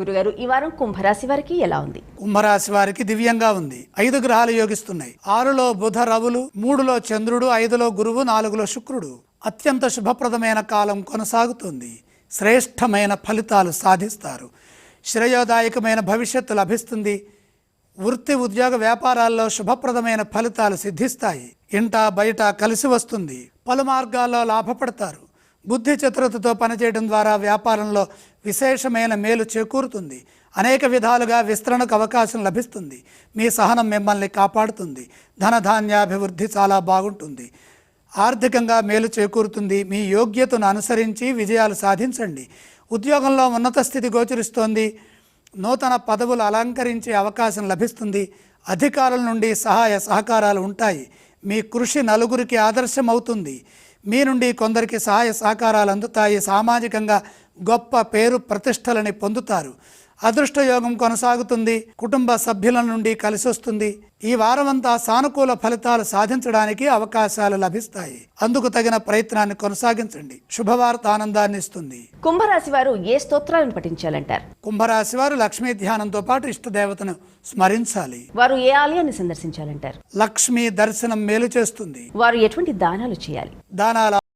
గురుగారు ఈ వారం కుంభరాశి వారికి ఎలా ఉంది? కుంభరాశి వారికి దివ్యంగా ఉంది. ఐదు గ్రహాలు యోగిస్తున్నాయి. ఆరులో బుధ రవులు మూడులో చంద్రుడు ఐదులో గురువు నాలుగులో శుక్రుడు. అత్యంత శుభప్రదమైన కాలం కొనసాగుతుంది. శ్రేష్టమైన ఫలితాలు సాధిస్తారు. శ్రేయోదాయకమైన భవిష్యత్తు లభిస్తుంది. వృత్తి ఉద్యోగ వ్యాపారాల్లో శుభప్రదమైన ఫలితాలు సిద్ధిస్తాయి. ఇంట బయట కలిసి వస్తుంది. పలు మార్గాల్లో లాభపడతారు. బుద్ధి చతురతతో పనిచేయడం ద్వారా వ్యాపారంలో విశేషమైన మేలు చేకూరుతుంది. అనేక విధాలుగా విస్తరణకు అవకాశం లభిస్తుంది. మీ సహనం మిమ్మల్ని కాపాడుతుంది. ధనధాన్యాభివృద్ధి చాలా బాగుంటుంది. ఆర్థికంగా మేలు చేకూరుతుంది. మీ యోగ్యతను అనుసరించి విజయాలు సాధించండి. ఉద్యోగంలో ఉన్నత స్థితి గోచరిస్తోంది. నూతన పదవులు అలంకరించే అవకాశం లభిస్తుంది. అధికారుల నుండి సహాయ సహకారాలు ఉంటాయి. మీ కృషి నలుగురికి ఆదర్శం అవుతుంది మీ నుండి కొందరికి సహాయ సహకారాలు అందుతాయి. సామాజికంగా గొప్ప పేరు ప్రతిష్టలని పొందుతారు. అదృష్టయోగం కొనసాగుతుంది కుటుంబ సభ్యుల నుండి కలిసి వస్తుంది ఈ వారమంతా సానుకూల ఫలితాలు సాధించడానికి అవకాశాలు లభిస్తాయి. అందుకు తగిన ప్రయత్నాన్ని కొనసాగించండి. శుభవార్త ఆనందాన్ని ఇస్తుంది. కుంభరాశి వారు ఏ స్తోత్రాలను పఠించాలంటారు? కుంభరాశి వారు లక్ష్మీ ధ్యానంతో పాటు ఇష్టదేవతను స్మరించాలి. వారు ఏ ఆలయాన్ని సందర్శించాలంటారు? లక్ష్మీ దర్శనం మేలు చేస్తుంది. వారు ఎటువంటి దానాలు చేయాలి? దానాల